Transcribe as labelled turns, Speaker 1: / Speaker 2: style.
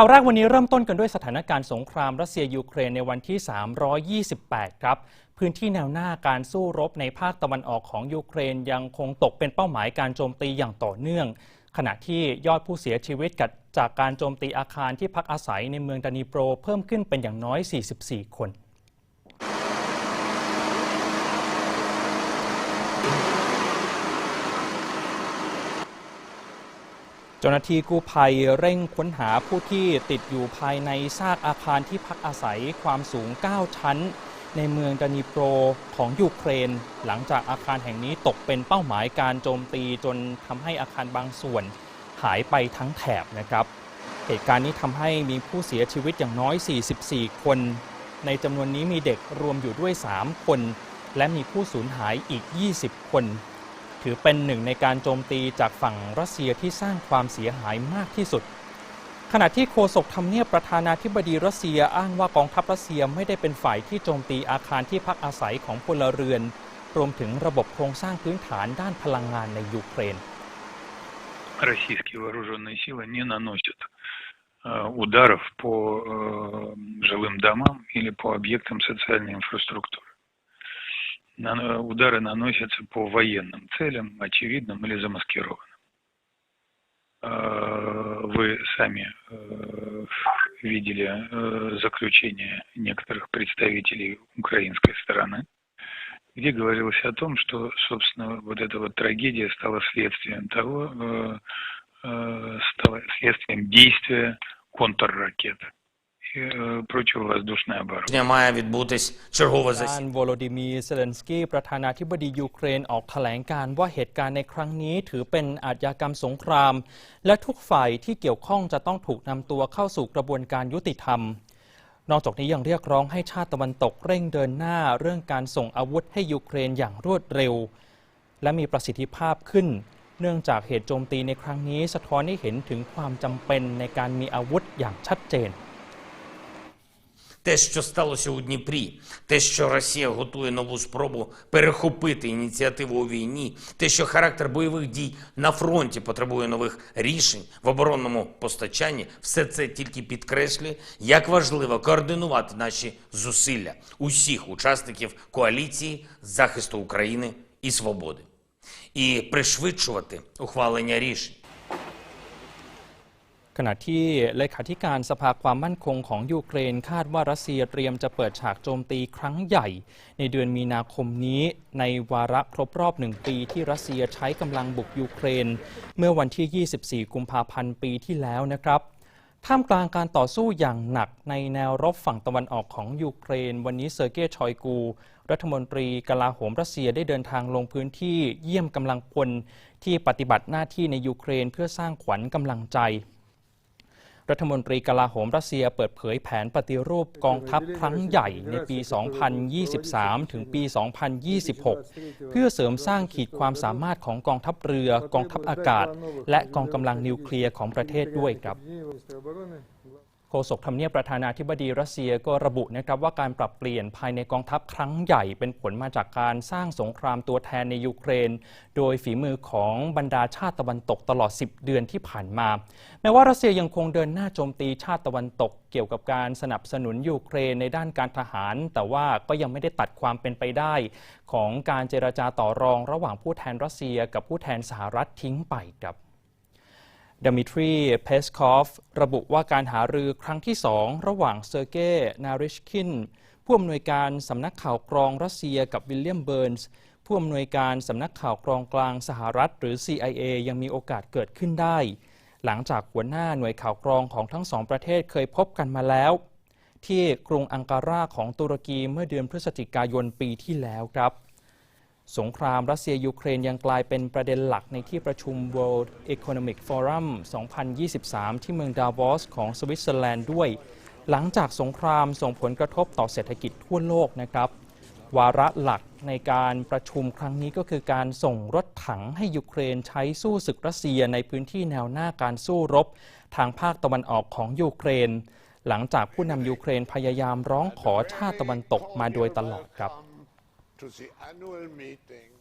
Speaker 1: ข่าวแรกวันนี้เริ่มต้นกันด้วยสถานการณ์สงครามรัสเซียยูเครนในวันที่ 328 ครับ พื้นที่แนวหน้าการสู้รบในภาคตะวันออกของยูเครนยังคงตกเป็นเป้าหมายการโจมตีอย่างต่อเนื่อง ขณะที่ยอดผู้เสียชีวิตจากการโจมตีอาคารที่พักอาศัยในเมืองดานิโปรเพิ่มขึ้นเป็นอย่างน้อย 44 คน เจ้าหน้าที่กู้ภัยเร่งค้นหาผู้ที่ติดอยู่ภายในซากอาคารที่พักอาศัยความสูง 9 ชั้น ในเมืองดานิโปรของยูเครน หลังจากอาคารแห่งนี้ตกเป็นเป้าหมายการโจมตีจนทำให้อาคารบางส่วนหายไปทั้งแถบนะครับ เหตุการณ์นี้ทำให้มีผู้เสียชีวิตอย่างน้อย 44 คน ในจำนวนนี้มีเด็กรวมอยู่ด้วย 3 คน และมีผู้สูญหายอีก 20 คน ถือเป็นหนึ่งในการโจมตีจากฝั่งรัสเซียที่สร้างความเสียหายมากที่สุด ขณะที่โฆษกทำเนียบประธานาธิบดีรัสเซียอ้างว่ากองทัพรัสเซียไม่ได้เป็นฝ่ายที่โจมตีอาคารที่พักอาศัยของพลเรือน รวมถึงระบบโครงสร้างพื้นฐานด้านพลังงานในยูเครน
Speaker 2: российские вооруженные силы не наносят ударов по жилым домам или по объектам социальной инфраструктуры. Удары наносятся по военным целям, очевидным или замаскированным. Вы сами видели заключение некоторых представителей украинской стороны, где говорилось о том, что, собственно, вот эта вот трагедия стала следствием того, стала следствием действия контрракет и противовоздушной обороны.
Speaker 3: має відбутись чергове
Speaker 1: ด้าน
Speaker 3: засідання.
Speaker 1: โวโลดิมีร์เซเลนสกี้ประธานาธิบดียูเครนออกแถลงการว่าเหตุการณ์ในครั้งนี้ถือเป็นอาชญากรรมสงคราม และทุกฝ่ายที่เกี่ยวข้องจะต้องถูกนำตัวเข้าสู่กระบวนการยุติธรรม นอกจากนี้ยังเรียกร้องให้ชาติตะวันตกเร่งเดินหน้าเรื่องการส่งอาวุธให้ยูเครนอย่างรวดเร็ว และมีประสิทธิภาพขึ้น เนื่องจากเหตุโจมตีในครั้งนี้สะท้อนให้เห็นถึงความจำเป็นในการมีอาวุธอย่างชัดเจน
Speaker 3: Те, що сталося у Дніпрі, те, що Росія готує нову спробу перехопити ініціативу у війні, те, що характер бойових дій на фронті потребує нових рішень в оборонному постачанні, все це тільки підкреслює, як важливо координувати наші зусилля усіх учасників коаліції захисту України і свободи, і пришвидшувати ухвалення рішень.
Speaker 1: ขณะที่เลขาธิการสภาความมั่นคงของยูเครนคาดว่ารัสเซียเตรียมจะเปิดฉากโจมตีครั้งใหญ่ ในเดือนมีนาคมนี้ ในวาระครบรอบหนึ่งปีที่รัสเซียใช้กำลังบุกยูเครน เมื่อวันที่ 24 กุมภาพันธ์ปีที่แล้วนะครับท่ามกลางการต่อสู้อย่างหนักในแนวรบฝั่งตะวันออกของยูเครน วันนี้เซอร์เกย์ชอยกู รัฐมนตรีกลาโหมรัสเซียได้เดินทางลงพื้นที่เยี่ยมกำลังพลที่ปฏิบัติหน้าที่ในยูเครนเพื่อสร้างขวัญกำลังใจ รัฐมนตรีกลาโหมรัสเซียเปิดเผยแผนปฏิรูปกองทัพครั้งใหญ่ในปี 2023 ถึงปี 2026 เพื่อเสริมสร้างขีดความสามารถของกองทัพเรือ กองทัพอากาศ และกองกำลังนิวเคลียร์ของประเทศด้วยครับ โฆษกทำเนียบประธานาธิบดีรัสเซียก็ระบุนะครับว่าการปรับเปลี่ยนภายในกองทัพครั้งใหญ่เป็นผลมาจากการสร้างสงครามตัวแทนในยูเครน โดยฝีมือของบรรดาชาติตะวันตกตลอด 10 เดือนที่ผ่านมา แม้ว่ารัสเซียยังคงเดินหน้าโจมตีชาติตะวันตก เกี่ยวกับการสนับสนุนยูเครนในด้านการทหาร แต่ว่าก็ยังไม่ได้ตัดความเป็นไปได้ ของการเจรจาต่อรองระหว่างผู้แทนรัสเซีย กับผู้แทนสหรัฐทิ้งไปครับ ดมิทรี เพสคอฟ ระบุว่าการหารือครั้งที่สองระหว่างเซอร์เกย์นาริชคิน ผู้อำนวยการสำนักข่าวกรองรัสเซียกับวิลเลียมเบิร์นส์ ผู้อำนวยการสำนักข่าวกรองกลางสหรัฐ หรือ CIA ยังมีโอกาสเกิดขึ้นได้ หลังจากหัวหน้าหน่วยข่าวกรองของทั้งสองประเทศเคยพบกันมาแล้ว ที่กรุงอังการาของตุรกีเมื่อเดือนพฤศจิกายนปีที่แล้วครับ สงครามรัสเซียยูเครนยังกลายเป็นประเด็นหลักในที่ประชุม World Economic Forum 2023 ที่เมืองดาวอสของสวิตเซอร์แลนด์ด้วย หลังจากสงครามส่งผลกระทบต่อเศรษฐกิจทั่วโลกนะครับ วาระหลักในการประชุมครั้งนี้ก็คือการส่งรถถังให้ยูเครนใช้สู้ศึกรัสเซียในพื้นที่แนวหน้าการสู้รบ ทางภาคตะวันออกของยูเครน หลังจากผู้นำยูเครนพยายามร้องขอชาติตะวันตกมาโดยตลอดครับ
Speaker 4: to the annual meeting